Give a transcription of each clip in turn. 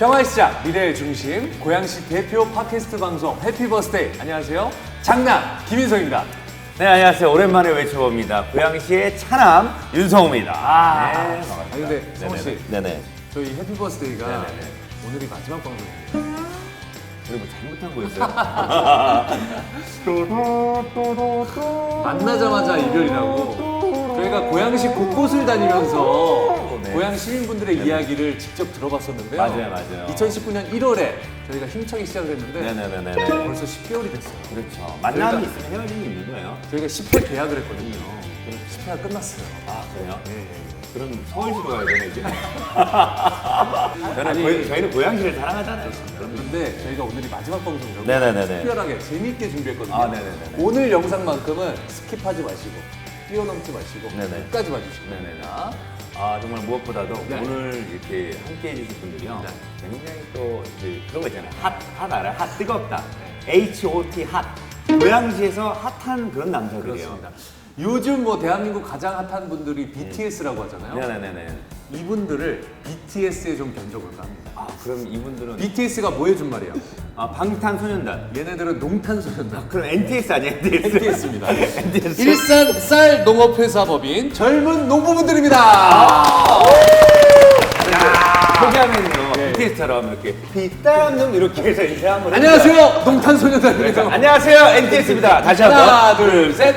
평화의 시작, 미래의 중심, 고양시 대표 팟캐스트 방송 해피 버스데이. 안녕하세요. 장남 김인성입니다. 네, 안녕하세요. 오랜만에 외쳐봅니다. 고양시의 차남 윤성우입니다. 아, 네, 아 반갑습니다. 근데 성우 씨, 네네. 저희 해피 버스데이가 네네네. 오늘이 마지막 방송입니다. 우리 뭐 잘못한 거였어요? 만나자마자 이별이라고. 저희가 고양시 곳곳을 다니면서 네. 고양 시민분들의 이야기를 직접 들어봤었는데요. 맞아요, 맞아요. 2019년 1월에 저희가 힘차게 시작을 했는데 네네네네. 벌써 10개월이 됐어요. 그렇죠. 만남이 있으면 헤어짐이 있는 거예요. 저희가 10회 계약을 했거든요. 그럼 10회가 끝났어요. 아, 그래요? 예, 예. 그럼 서울시로 가야 되네, 이제. 저는 아니, 고양- 저희는 고양시를 사랑하잖아요. 그런데 저희가 오늘이 마지막 방송이라고 네네네네. 특별하게 재밌게 준비했거든요. 아, 네네네네. 오늘 영상만큼은 스킵하지 마시고 뛰어넘지 마시고 네네. 끝까지 봐주시면 네네네. 아 정말 무엇보다도 네. 오늘 이렇게 함께 해주실 분들이요 네. 굉장히 또 이제 그런 거 있잖아요 핫, 핫 알아요? 핫 뜨겁다 H.O.T. 핫 고양시에서 핫한 그런 남자들이에요 그렇습니다. 요즘 뭐 대한민국 가장 핫한 분들이 BTS라고 하잖아요. 네네네네 이분들을 BTS에 좀 견줘볼까 합니다. 아 그럼 이분들은 BTS가 뭐 해준 말이야? 아 방탄소년단 얘네들은 농탄소년단. 그럼 NTS 아니에요 NTS? NTS입니다. NTS 일산 쌀 농업회사 법인 젊은 농부분들입니다. 소개하면요 BTS처럼 이렇게 빗땀 이렇게 해서 인사 한번 안녕하세요, 농탄소년단입니다. 안녕하세요 NTS입니다 다시 한 번 하나, 둘, 셋.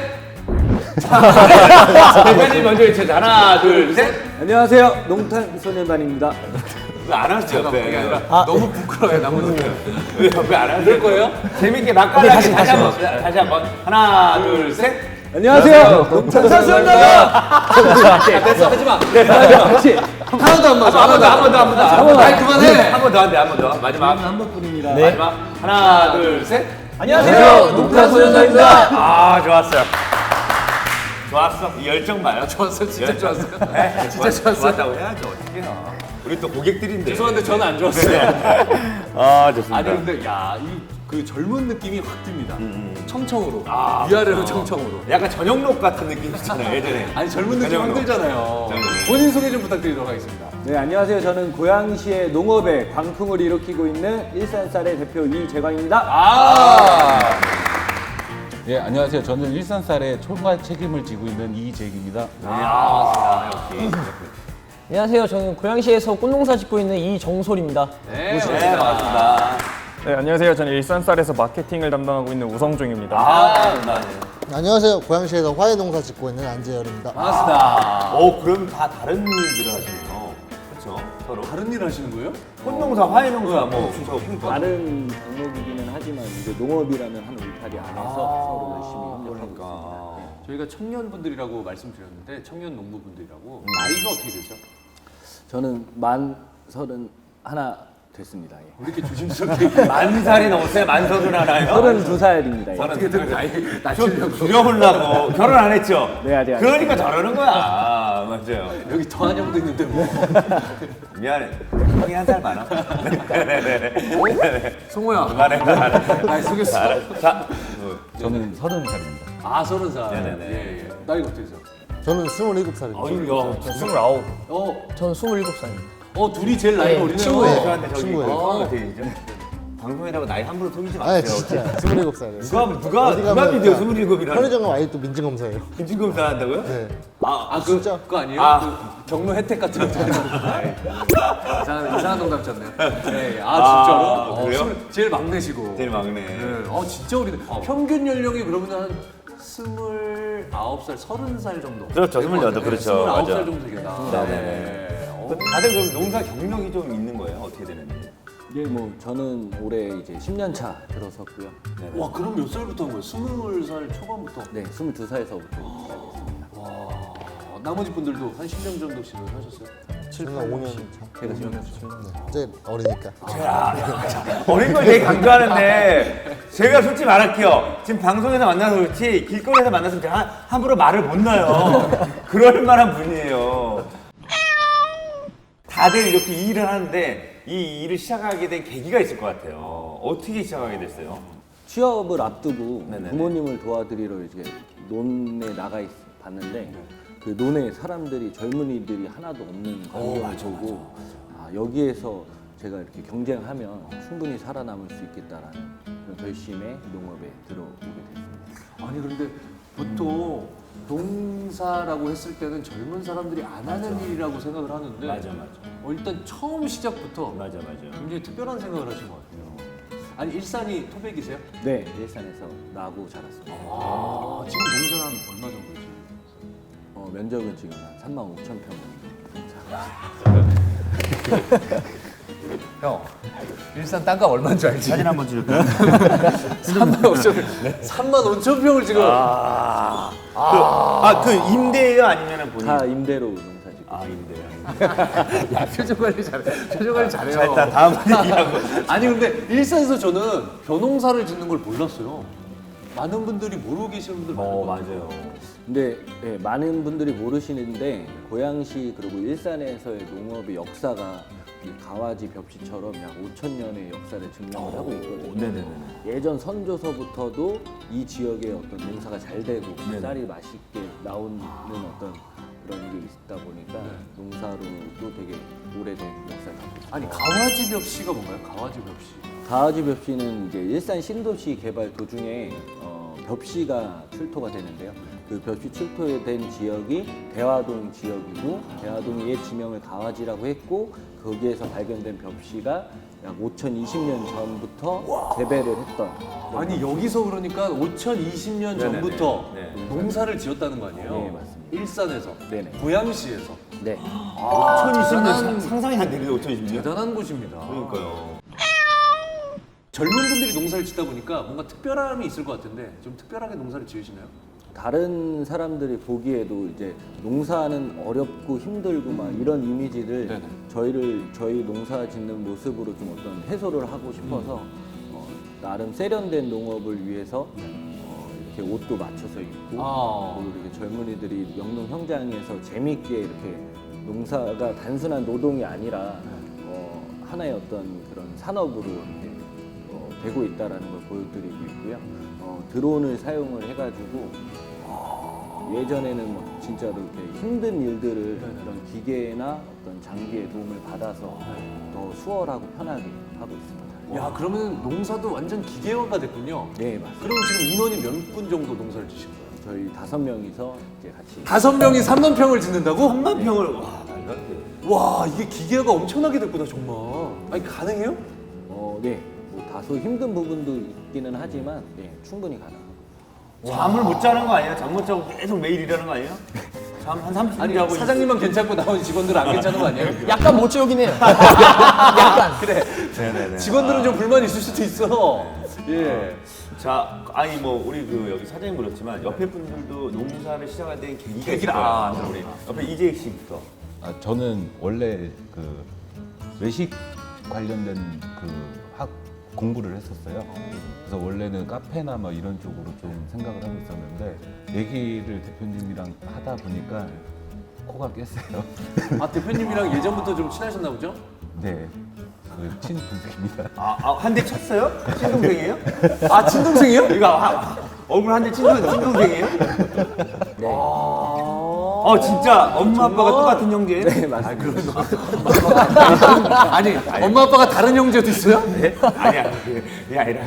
대표님 먼저 해주세요 하나 둘 셋 안녕하세요. 농탄소년단입니다. 왜안 하시죠 그게 옆에 아니라 너무 부끄러워요, 나무는. 왜 옆에 안 하세요? 그럴 거예요? 재밌게 맛깔나게 다시, 다시 한번. 다시 한번. 하나 둘 셋. 안녕하세요. 농탄소년단입니다. 됐어, 하지 마. 다시. 하나도 안 맞아. 한번더한번 더 한 번 더. 한 번 더. 아이, 그만해. 한 번 더 한대 한 번 더. 마지막. 한 번뿐입니다. 마지막. 하나 둘 셋. 안녕하세요. 농탄소년단입니다. 아 좋았어요 좋았어 이 열정 봐요 좋았어요, 진짜 열정. 좋았어요. 네, 진짜 좋았- 좋았어요. 좋았다고 해야죠 어떡해요 우리 또 고객들인데 죄송한데 저는 안 좋았어요. 아 좋습니다 아니 근데 야, 이그 젊은 느낌이 확 듭니다. 청청으로. 아, 위아래로 그렇죠. 청청으로. 약간 전영록 같은 느낌 있잖아요 예전에 아니 젊은 느낌 전형로. 힘들잖아요. 전형로. 본인 소개 좀 부탁드리도록 하겠습니다. 네, 안녕하세요. 저는 고양시의 농업에 광풍을 일으키고 있는 일산쌀의 대표 이재광입니다. 아, 예, 안녕하세요. 저는 일산쌀의 총괄 책임을 지고 있는 이재기입니다. 아 역시 안녕하세요. 저는 고양시에서 꽃농사 짓고 있는 이정솔입니다. 네, 네 반갑습니다 네, 안녕하세요. 저는 일산쌀에서 마케팅을 담당하고 있는 우성중입니다. 아 네. 안녕하세요. 고양시에서 화훼 농사 짓고 있는 안재열입니다. 반갑습니다. 어 그럼 다 다른 일들을 하시네요 그렇죠 서로 다른 일 하시는 거예요? 꽃농사 화훼농사 뭐 저, 저, 다른 종목이기는 하지만 이제 농업이라는 한 울타리 안에서 서로 열심히 협력하고 있습니다. 그러니까 저희가 청년분들이라고 말씀드렸는데 청년 농부분들이라고 나이가 어떻게 되죠? 저는 만 서른 하나 됐습니다. 예. 왜 이렇게 조심스럽게 만 살이 넘었어요? 만 서른 하나요? 서른 두 살입니다. 예. 어떻게든 나이 좀 낮추려고 줄여보려고 결혼 안 했죠? 네, 아직 안 그러니까 저러는 거야 아, 맞아요 여기 더한 형도 있는데 뭐 미안해 형이 한 살 많아 네네네 송호야 그만해 그만해 아니 속였어 자 저는 서른 살입니다. 아 서른 살 네네네. 예, 예. 나이가 어떻게 되죠? 저는 27살입니다. 어이구 스물아홉. 어, 저는 27살입니다. 어 둘이 제일 나이가 네, 어리네요 친구예요. 저한테 저기 친구예요. 어, 좀 방송에다가 나이 함부로 속이지 아, 마세요 진짜 27살이에요. 누가 누가 누가 믿어요 다 27이라는 편의점 또 민증 검사예요. 인증검사 한다고요? 네. 아, 아 그, 진짜? 그거 아니에요? 아. 그 경로 혜택 같은 거 이상한, 이상한 농담 쳤네요 네, 아 아, 진짜로? 어, 그래요? 스물- 제일 막내시고 제일 막내 네. 어 진짜 어리네 평균 연령이 그러면 한 스물아홉 살, 서른 살 정도 그렇죠, 같아요. 28, 그렇죠. 스물아홉 맞아. 살 정도 되겠다 네네네. 어. 그 다들 그럼 농사 경력이 좀 있는 거예요? 어떻게 되는지? 예, 뭐 저는 올해 이제 10년 차 들어섰고요. 와 그럼 몇 살부터 한 거예요? 스물 살 초반부터? 네, 22살에서부터 시작했습니다. 와 어, 나머지 분들도 한 10년 정도씩은 하셨어요? 저는 5년 차. 제가 지금 네. 제일 어리니까. 어린 걸 되게 강조하는데 제가 솔직히 말할게요. 지금 방송에서 만나서 그렇지 길거리에서 만났으면 제가 한- 함부로 말을 못 놔요. 그럴 만한 분이에요. 다들 이렇게 이 일을 하는데 이 일을 시작하게 된 계기가 있을 것 같아요. 어떻게 시작하게 됐어요? 취업을 앞두고 네네네. 부모님을 도와드리러 이제 논에 나가 있, 봤는데 그 논에 사람들이 젊은이들이 하나도 없는 광경을 보고 아, 여기에서 제가 이렇게 경쟁하면 충분히 살아남을 수 있겠다라는 그런 결심에 농업에 들어오게 됐습니다. 아니 그런데 보통 농사라고 했을 때는 젊은 사람들이 안 하는 일이라고 생각을 하는데 맞아, 맞아. 어, 일단 처음 시작부터 맞아 맞아. 굉장히 특별한 생각을 하신 것 같아요. 아니 일산이 토백이세요? 네, 일산에서 나고 자랐습니다. 아 지금 농사는 얼마 정도 지금? 어, 면적은 지금 한 3만 5천 평 정도. 형 일산 땅값 얼마인 줄 알지? 사진 한번 찍을까요? 3만 5천 평. 3만 5천 평을 지금 아그 임대예요 아니면은 본인? 다 임대로 농사 짓고 아 임대요. 야, 표정 관리 잘해. 표정 관리 잘해요. 자 일단 다음 얘기하고. 아니 근데 일산에서 저는 벼농사를 짓는 걸 몰랐어요. 많은 분들이 모르고 계시는 분들 많을 어 것 같아요. 맞아요. 근데 예, 많은 분들이 모르시는데 고양시 그리고 일산에서의 농업의 역사가 이 가와지 벽지처럼 약 5천 년의 역사를 증명을 하고 있거든요. 네네네. 예전 선조서부터도 이 지역의 어떤 농사가 잘 되고 네네. 쌀이 맛있게 나오는 어떤 그런 게 있다 보니까 농사로도 되게 오래된 역사를 갖고 있습니다. 아니 가와지 벽시가 뭔가요? 가와지 벽시. 가와지 벽시는 이제 일산 신도시 개발 도중에 어, 벽시가 출토가 되는데요. 그 벽시 출토된 지역이 대화동 지역이고 대화동이 옛 지명을 가와지라고 했고 거기에서 발견된 벽시가 약 5,020년 전부터 재배를 했던 아니 여기서 그러니까 5,020년 네네네. 전부터 네. 농사를 지었다는 거 아니에요? 네, 맞습니다. 일산에서, 네네. 고양시에서 네. 2020년 상상이 안 되는데 2020년? 대단한 곳입니다. 그러니까요. 젊은 분들이 농사를 짓다 보니까 뭔가 특별함이 있을 것 같은데 좀 특별하게 농사를 지으시나요? 다른 사람들이 보기에도 이제 농사는 어렵고 힘들고 막 이런 이미지를 네네. 저희를 저희 농사 짓는 모습으로 좀 어떤 해소를 하고 싶어서 어, 나름 세련된 농업을 위해서 어, 이렇게 옷도 맞춰서 입고 아. 그리고 이렇게 젊은이들이 영농 현장에서 재미있게 이렇게 농사가 단순한 노동이 아니라 어, 하나의 어떤 그런 산업으로 이렇게 어, 되고 있다라는 걸 보여드리고 있고요. 어, 드론을 사용을 해가지고 어, 예전에는 뭐 진짜로 이렇게 힘든 일들을 그런 기계나 어떤 장비의 도움을 받아서 더 수월하고 편하게 하고 있습니다. 야 그러면 농사도 완전 기계화가 됐군요. 네 맞습니다. 그럼 지금 인원이 몇 분 정도 농사를 지신 거예요? 저희 다섯 명이서 이제 같이 다섯 명이 3만 평을 짓는다고? 3만 평을 와 말도 안 돼. 와 이게 기계가 엄청나게 됐구나 정말. 아니 가능해요? 어, 네. 뭐 다소 힘든 부분도 있기는 하지만 네, 충분히 가능합니다. 잠을 못 자는 거 아니에요? 잠 못 자고 계속 매일 일하는 거 아니에요? 잠 한 30분 아니 자고 사장님만 괜찮고 나머지 직원들은 안 괜찮은 거 아니에요? 약간 못 채우긴 해요. 약간. 그래. 네네네. 직원들은 좀 불만이 있을 수도 있어. 예. 자, 아니 뭐 우리 그 여기 사장님 그렇지만 옆에 분들도 농사를 시작할 때 계기가 있을. 거예요. 아, 우리 옆에 이재익 씨부터. 아, 저는 원래 그 외식 관련된 그학 공부를 했었어요. 그래서 원래는 카페나 뭐 이런 쪽으로 좀 생각을 하고 있었는데 얘기를 대표님이랑 하다 보니까 코가 깼어요. 아 대표님이랑 예전부터 좀 친하셨나 보죠? 네, 그 친동생입니다. 아, 아 한 대 쳤어요? 친동생이에요? 아 친동생이요? 이거 아, 얼굴 한 대 친동 친동생이에요? 아. 어 진짜 엄마 아빠가 똑같은 형제? 네, 맞습니다. 아니 엄마 아빠가 다른 형제도 있어요? 네? 아니야 그게 아니라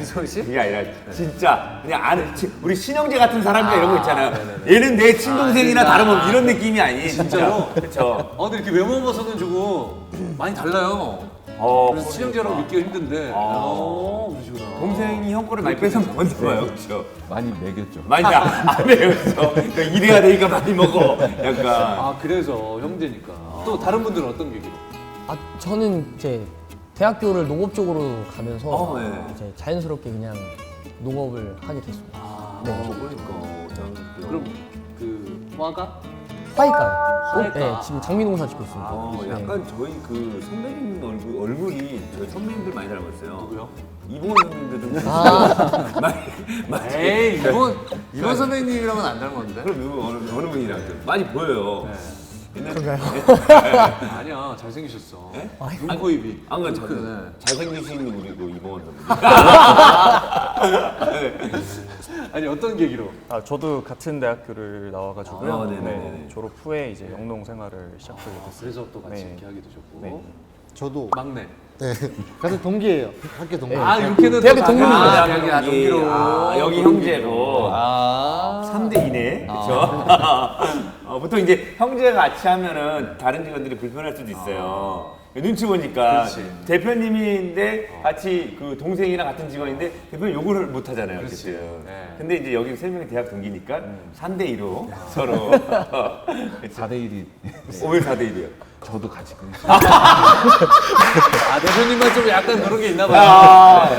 그게 아니라 진짜 그냥 아는 치- 우리 친형제 같은 사람이나 이런 거 있잖아요. 얘는 내 친동생이나 다름없는 이런 느낌이 아니에요. 진짜로? 그렇죠. 아 근데 이렇게 외모 봐서는 조금 많이 달라요. 어, 그래서 친형제라고 믿기가 힘든데. 어 그러시구나. 동생이 형 거를 많이 뺏어 먹었나 봐요. 그렇죠. 많이 먹였죠. 많이 안, 안 배웠어. 그러니까 이래야 되니까 많이 먹어. 약간. 아 그래서 형제니까. 또 다른 분들은 어떤 계기로? 아, 저는 이제 대학교를 농업 쪽으로 가면서 어, 네. 이제 자연스럽게 그냥 농업을 하게 됐습니다. 아 네. 그러니까. 그럼 그 화가? 화이가요. 화이가. 네, 지금 장미농사 짓고 있습니다. 어, 네. 약간 저희 그 선배님 얼굴, 얼굴이 저희 선배님들 많이 닮았어요. 누구요? 이봉원 선배님들도 좀 아, 많이 맞지? 에이 이번 이번 선배님이랑은 안 닮았는데? 그럼 누구 어느, 어느 분이랑 좀 많이 보여요. 옛날 아니야 잘생기셨어. 네? 눈코 입이. 안 그래 잘, 네. 잘생기신 우리 그 이봉원 선배님. 아니 어떤 계기로? 아, 저도 같은 대학교를 나와가지고요. 아, 네네네. 네, 졸업 후에 이제 영농 생활을 시작하게 됐어요. 그래서 또 같이 네. 이렇게 하게 되셨고. 네. 저도 막내. 네. 같은 동기예요. 학교 동기. 아 이렇게는 대학교 또 동기로. 아, 아, 대학교 아, 여기, 동기로. 아, 여기 형제로. 아. 3대 2네. 그렇죠? 어, 보통 이제 형제가 같이 하면은 다른 직원들이 불편할 수도 있어요. 눈치 보니까 대표님인데 같이 그 동생이랑 같은 직원인데 대표님 요구를 못 하잖아요. 그렇지. 그치? 네. 근데 이제 여기 세 명이 대학 동기니까 3대 2로 서로 4대 1이 오늘 4대 1이요. 저도 가지고 있어요. 아 대표님만 좀 약간 그런 게 있나 봐요. 아,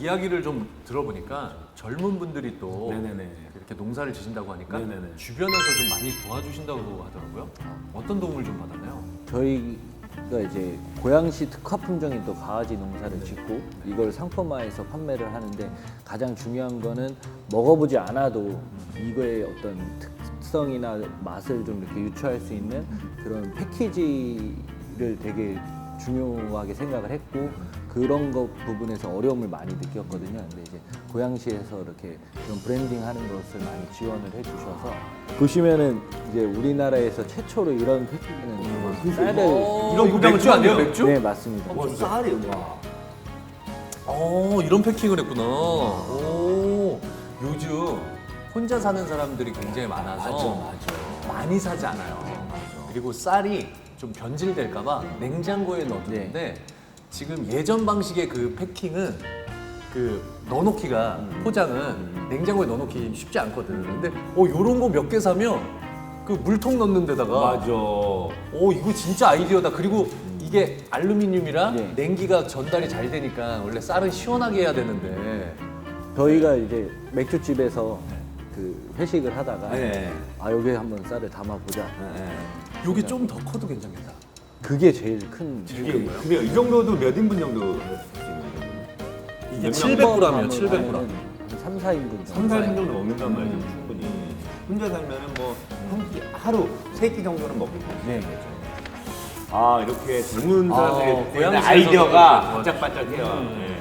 이야기를 좀 들어보니까 젊은 분들이 또 네네네. 이렇게 농사를 지신다고 하니까 네네네. 주변에서 좀 많이 도와주신다고 하더라고요. 어떤 도움을 좀 받았나요? 저희가 이제 고양시 특화 품종인 또 가아지 농사를 짓고 이걸 상품화해서 판매를 하는데 가장 중요한 거는 먹어보지 않아도 이거의 어떤 특성이나 맛을 좀 이렇게 유추할 수 있는 그런 패키지를 되게 중요하게 생각을 했고 그런 것 부분에서 어려움을 많이 느꼈거든요. 근데 이제 고양시에서 이렇게 그런 브랜딩 하는 것을 많이 지원을 해주셔서 보시면은 이제 우리나라에서 최초로 이런 패키지는 쌀을 이런 구경은 맥주 아니에요? 맥주? 네 맞습니다. 와, 쌀이 와. 어 이런 패킹을 했구나. 오 요즘 혼자 사는 사람들이 굉장히 많아서 많이 사지 않아요. 그리고 쌀이 좀 변질될까봐 냉장고에 넣어두는데 지금 예전 방식의 그 패킹은 그 넣어놓기가 포장은 냉장고에 넣어놓기 쉽지 않거든. 근데 어 요런 거 몇 개 사면 그 물통 넣는 데다가 맞아. 오 이거 진짜 아이디어다. 그리고 이게 알루미늄이라 네. 냉기가 전달이 잘 되니까 원래 쌀은 시원하게 해야 되는데 저희가 이제 맥주집에서 그 회식을 하다가 네. 아 여기 한번 쌀을 담아보자. 요게 좀 더 커도 괜찮겠다. 그게 제일 큰 이게 그래요. 이 정도도 몇 인분 정도 이게 몇 700g이에요. 하면은 700g. 한 3, 4인분 3, 4인 정도 먹는단 말이죠, 충분히. 혼자 살면은 뭐, 한 끼, 하루 세 끼 정도는 먹겠죠. 네. 아, 이렇게 젊은 아, 사람들의 고양시에서도 아이디어가 그렇게 반짝반짝해요. 네, 맞아요.